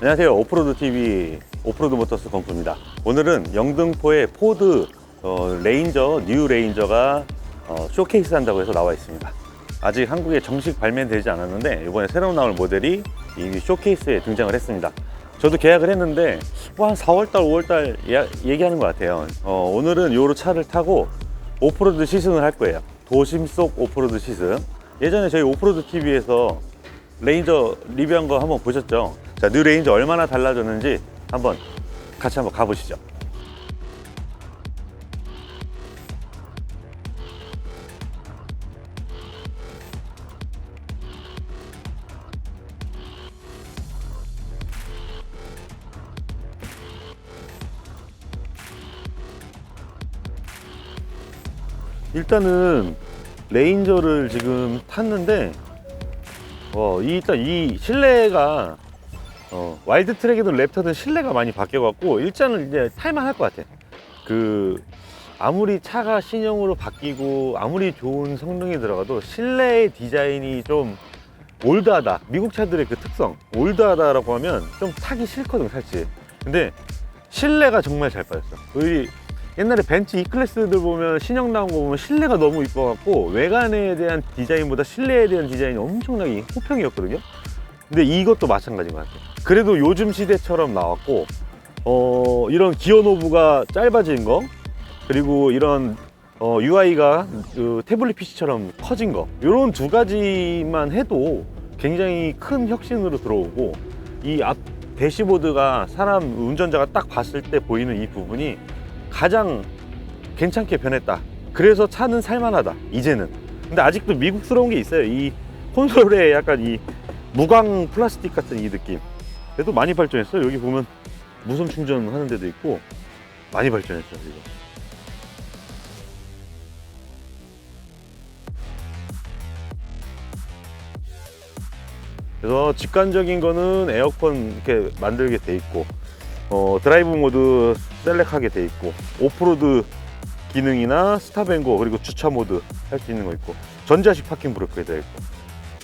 안녕하세요. 오프로드 TV 오프로드 모터스 건프입니다. 오늘은 영등포의 포드 어, 레인저 뉴 레인저가 어, 쇼케이스 한다고 해서 나와 있습니다. 아직 한국에 정식 발매되지 않았는데 이번에 새로 나올 모델이 이 쇼케이스에 등장을 했습니다. 저도 계약을 했는데 뭐 한 4월달, 5월달 얘기하는 것 같아요. 어, 오늘은 요로 차를 타고 오프로드 시승을 할 거예요. 도심 속 오프로드 시승. 예전에 저희 오프로드 TV에서 레인저 리뷰한 거 한번 보셨죠? 자, 뉴 레인저 얼마나 달라졌는지 한번 같이 한번 가보시죠. 일단은 레인저를 지금 탔는데 어, 이, 일단 이 실내가 어, 와일드 트랙이든 랩터든 실내가 많이 바뀌어갖고 일단은 이제 탈만할 것 같아. 그 아무리 차가 신형으로 바뀌고 아무리 좋은 성능이 들어가도 실내의 디자인이 좀 올드하다. 미국 차들의 그 특성 올드하다라고 하면 좀 타기 싫거든 사실. 근데 실내가 정말 잘 빠졌어. 우리 옛날에 벤츠 E 클래스들 보면 신형 나온 거 보면 실내가 너무 이뻐갖고 외관에 대한 디자인보다 실내에 대한 디자인이 엄청나게 호평이었거든요. 근데 이것도 마찬가지인 것 같아요. 그래도 요즘 시대처럼 나왔고, 어, 이런 기어 노브가 짧아진 거, 그리고 이런 어, UI가 그 태블릿 PC처럼 커진 거, 이런 두 가지만 해도 굉장히 큰 혁신으로 들어오고, 이 앞 대시보드가 사람 운전자가 딱 봤을 때 보이는 이 부분이 가장 괜찮게 변했다. 그래서 차는 살만하다. 이제는. 근데 아직도 미국스러운 게 있어요. 이 콘솔에 약간 이 무광 플라스틱 같은 이 느낌. 그래도 많이 발전했어. 여기 보면 무선 충전하는 데도 있고 많이 발전했어 지금. 그래서 직관적인 거는 에어컨 이렇게 만들게 돼 있고 어, 드라이브 모드 셀렉하게 돼 있고 오프로드 기능이나 스탑앤고 그리고 주차 모드 할 수 있는 거 있고 전자식 파킹 브레이크에 되어 있고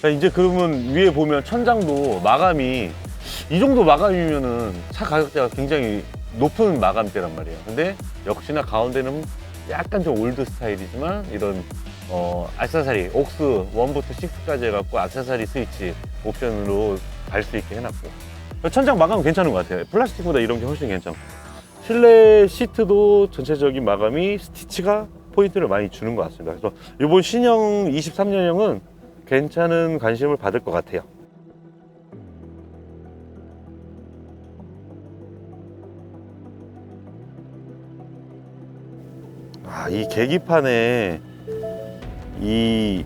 자, 이제 그러면 위에 보면 천장도 마감이 이 정도 마감이면은 차 가격대가 굉장히 높은 마감대란 말이에요 근데 역시나 가운데는 약간 좀 올드 스타일이지만 이런 어, 액세서리 옥스 1부터 6까지 해갖고 액세서리 스위치 옵션으로 갈 수 있게 해놨고 천장 마감 괜찮은 것 같아요. 플라스틱보다 이런 게 훨씬 괜찮고. 실내 시트도 전체적인 마감이 스티치가 포인트를 많이 주는 것 같습니다. 그래서 이번 신형 23년형은 괜찮은 관심을 받을 것 같아요. 아, 이 계기판에 이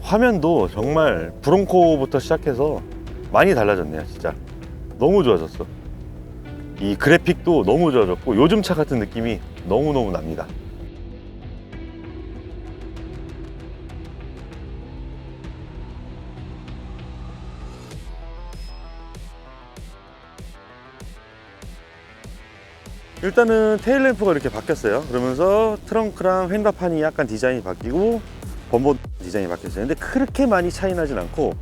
화면도 정말 브론코부터 시작해서 많이 달라졌네요, 진짜. 너무 좋아졌어. 이 그래픽도 너무 좋아졌고 요즘 차 같은 느낌이 너무너무 납니다. 일단은 테일 램프가 이렇게 바뀌었어요. 그러면서 트렁크랑 휀다판이 약간 디자인이 바뀌고 범버 디자인이 바뀌었어요. 근데 그렇게 많이 차이 나진 않고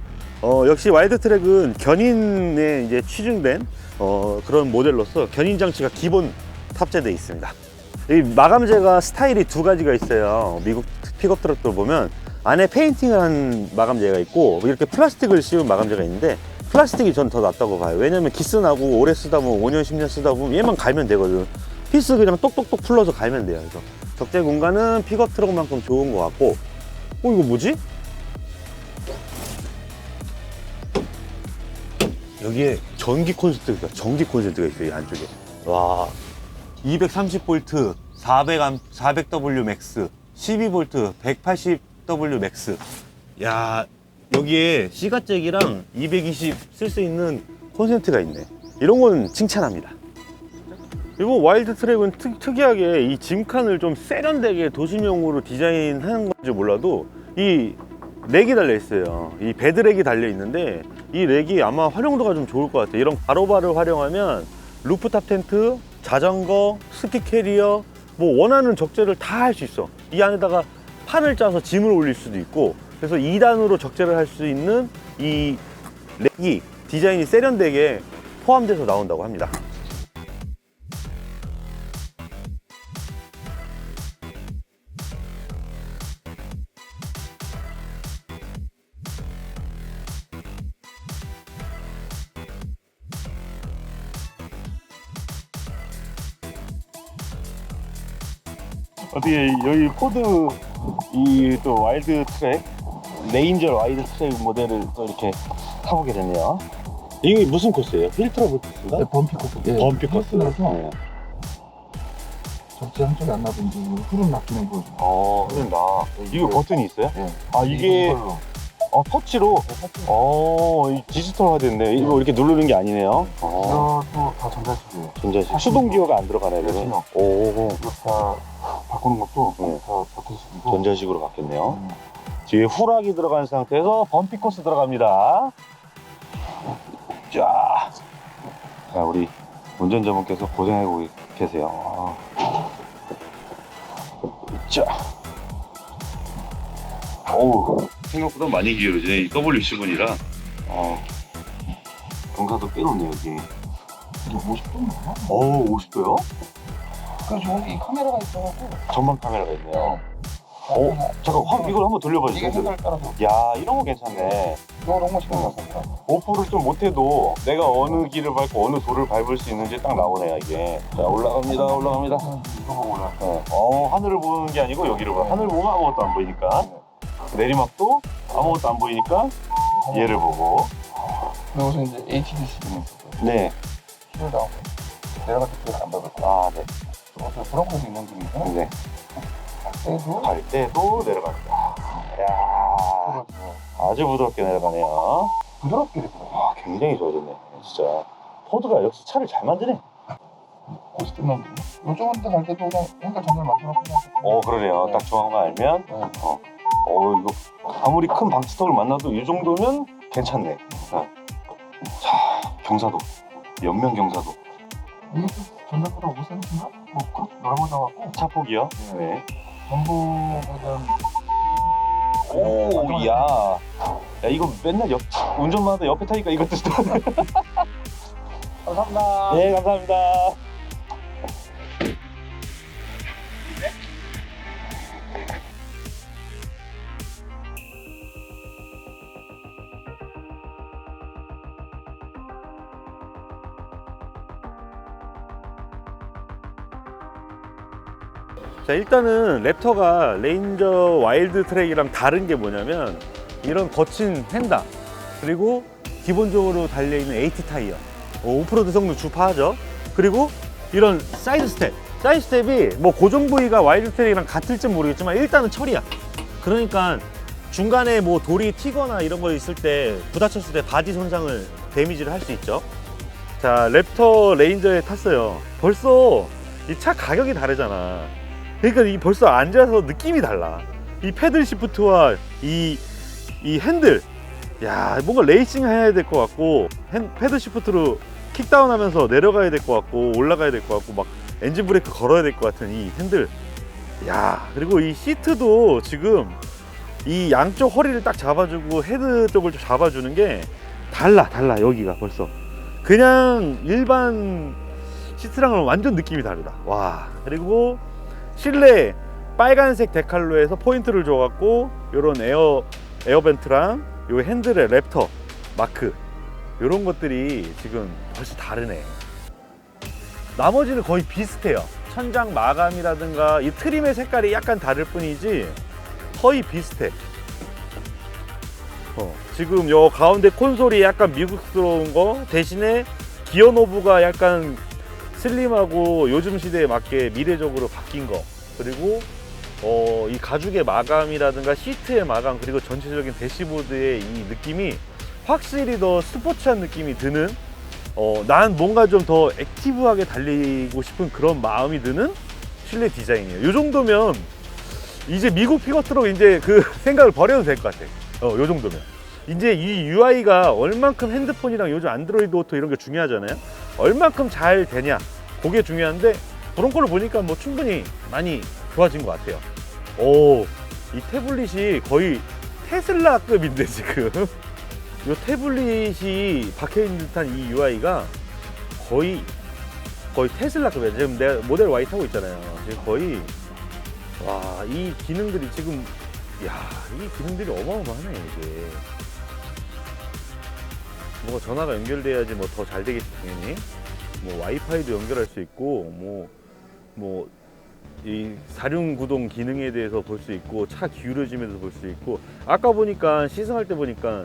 어, 역시 와이드 트랙은 견인에 이제 취중된 어, 그런 모델로서 견인 장치가 기본 탑재되어 있습니다. 이 마감재가 스타일이 두 가지가 있어요. 미국 픽업 트럭들 보면 안에 페인팅을 한 마감재가 있고 이렇게 플라스틱을 씌운 마감재가 있는데 플라스틱이 전 더 낫다고 봐요. 왜냐면 기스 나고 오래 쓰다 보면 5년, 10년 쓰다 보면 얘만 갈면 되거든. 피스 그냥 똑똑똑 풀러서 갈면 돼요. 그래서 적재 공간은 픽업 트럭만큼 좋은 것 같고 어 이거 뭐지? 여기에 전기 콘센트가 전기 콘센트가 있어요 이 안쪽에 와 230V 400A 400W 맥스 12V 180W 맥스 야 여기에 시가잭이랑 220 쓸 수 있는 콘센트가 있네 이런 건 칭찬합니다 그리고 와일드 트랙은 특, 특이하게 이 짐칸을 좀 세련되게 도심용으로 디자인한 건지 몰라도 이 렉이 달려 있어요. 이 베드렉이 달려 있는데 이 렉이 아마 활용도가 좀 좋을 것 같아요. 이런 가로바를 활용하면 루프탑 텐트, 자전거, 스키 캐리어 뭐 원하는 적재를 다 할 수 있어. 이 안에다가 판을 짜서 짐을 올릴 수도 있고 그래서 2단으로 적재를 할 수 있는 이 렉이 디자인이 세련되게 포함돼서 나온다고 합니다. 어떻게 여기 포드 이 또 와일드 트랙 레인저 트랙 모델을 또 이렇게 타보게 됐네요. 이게 무슨 코스예요? 필트러 코스인가? 네, 범피 코스. 예, 범피 코스. 코스라서 네. 적재 한쪽이 안 나든지 흐름 낚이는 거. 어, 흐른다. 이거 버튼이 있어요? 예. 아, 이게 이걸로. 어, 터치로. 네, 터치. 어, 이 디지털화 됐네. 이거 이렇게 누르는 게 아니네요. 어, 이것도 다 전자식이에요. 전자식. 수동 기어가 안 들어가네, 네, 그러면. 신호. 오, 이거 다 바꾸는 것도 네. 다 버튼식이고. 전자식으로 바뀌었네요. 음, 뒤에 후락이 들어간 상태에서 범피 코스 들어갑니다. 자, 자 우리 운전자분께서 고생하고 계세요. 자, 어우 생각보다 많이 기울어지네. 이 W7이라. 어, 경사도 꽤 높네요 여기. 이게 50도인가? 어우 50도요? 그래서 여기 카메라가 있어갖고. 전방 카메라가 있네요. 어, 잠깐 확 이걸 한번 이게 돌려봐주세요. 색깔 따라서 야 이런 거 괜찮네. 이거 너무 신경 썼어. 오프를 좀 못해도 내가 어느 길을 밟고 어느 돌을 밟을 수 있는지 딱 나오네요 이게 자 올라갑니다 올라갑니다 이거 보고 올라. 네. 어 하늘을 보는 게 아니고 여기를 봐 하늘 보면 아무것도 안 보이니까 내리막도 아무것도 안 보이니까 얘를 보고 여기서 이제 HDC. 네 키를 나오고 내려갈 때 키를 안 밟았고. 아, 네. 어떻게 브라코도 있는 중이죠? 네. 갈 때도 내려갑니다 야 아주 부드럽게 내려가네요 부드럽게 됐어요. 아 굉장히 좋아졌네 진짜 포드가 역시 차를 잘 만드네 50대 넘게. 요즘 한테 갈 때도 그냥 핸들 전열 맞춰놓고 그냥. 어 그러네요 딱 정확만 알면 네. 어, 어 이거 아무리 큰 방지턱을 만나도 이 정도면 괜찮네. 어. 자 경사도 옆면 경사도 이게 전날보다 5cm인가? 뭐 그렇게 넓어져갖고 차폭이요. 네. 대한 오, 야, 야 이거 맨날 옆 운전만 하다 옆에 타니까 이것도 좋네. 감사합니다. 네 감사합니다. 자 일단은 랩터가 레인저 와일드 트랙이랑 다른 게 뭐냐면 이런 거친 휀다. 그리고 기본적으로 달려있는 AT 타이어. 어, 오프로드 성능 주파하죠. 그리고 이런 사이드 스텝. 사이드 스텝이 뭐 고정 부위가 와일드 트랙이랑 같을지 모르겠지만 일단은 철이야. 그러니까 중간에 뭐 돌이 튀거나 이런 거 있을 때 부딪혔을 때 바디 손상을 데미지를 할 수 있죠. 자 랩터 레인저에 탔어요. 벌써 이 차 가격이 다르잖아 그러니까 이 벌써 앉아서 느낌이 달라. 이 패들 시프트와 이, 이 핸들. 야, 뭔가 레이싱 해야 될 것 같고, 핸, 패드 시프트로 킥다운 하면서 내려가야 될 것 같고, 올라가야 될 것 같고, 막 엔진 브레이크 걸어야 될 것 같은 이 핸들. 야, 그리고 이 시트도 지금 이 양쪽 허리를 딱 잡아주고 헤드 쪽을 좀 잡아주는 게 달라, 달라, 여기가 벌써. 그냥 일반 시트랑은 완전 느낌이 다르다. 와, 그리고 실내 빨간색 데칼로에서 포인트를 줘갖고 요런 에어 에어벤트랑 요 핸들의 랩터 마크 요런 것들이 지금 벌써 다르네. 나머지는 거의 비슷해요. 천장 마감이라든가 이 트림의 색깔이 약간 다를 뿐이지 거의 비슷해. 어, 지금 요 가운데 콘솔이 약간 미국스러운 거 대신에 기어 노브가 약간 슬림하고 요즘 시대에 맞게 미래적으로 바뀐 거 그리고 어, 이 가죽의 마감이라든가 시트의 마감 그리고 전체적인 대시보드의 이 느낌이 확실히 더 스포츠한 느낌이 드는 어, 난 뭔가 좀 더 액티브하게 달리고 싶은 그런 마음이 드는 실내 디자인이에요. 이 정도면 이제 미국 피거트로 이제 그 생각을 버려도 될 것 같아. 어, 요 정도면. 이제 이 UI가 얼만큼 핸드폰이랑 요즘 안드로이드 오토 이런 게 중요하잖아요. 얼만큼 잘 되냐. 그게 중요한데 브론코를 보니까 뭐 충분히 많이 좋아진 것 같아요. 오, 이 태블릿이 거의 테슬라급인데 지금. 이 태블릿이 박혀있는 듯한 이 UI가 거의 거의 테슬라급이야. 지금 내 모델 Y 타고 있잖아요. 지금 거의 와 이 기능들이 지금 야 이 기능들이 어마어마하네 이게. 뭐 전화가 연결돼야지 뭐 더 잘 되겠지 당연히. 뭐 와이파이도 연결할 수 있고 뭐 뭐 이 사륜 구동 기능에 대해서 볼 수 있고 차 기울여짐에도 볼 수 있고 아까 보니까 시승할 때 보니까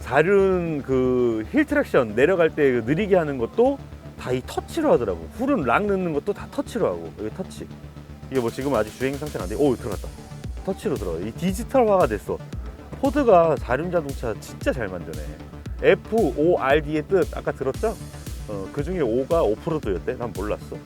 사륜 그 힐 트랙션 내려갈 때그 느리게 하는 것도 다 이 터치로 하더라고. 훌은 락 넣는 것도 다 터치로 하고 여기 터치. 이게 뭐 지금 아직 주행 상태가 안돼. 오 들어갔다. 터치로 들어가. 이 디지털화가 됐어. 포드가 사륜 자동차 진짜 잘 만드네. F O R D의 뜻 아까 들었죠? 어, 그 중에 O가 오프로드였대? 난 몰랐어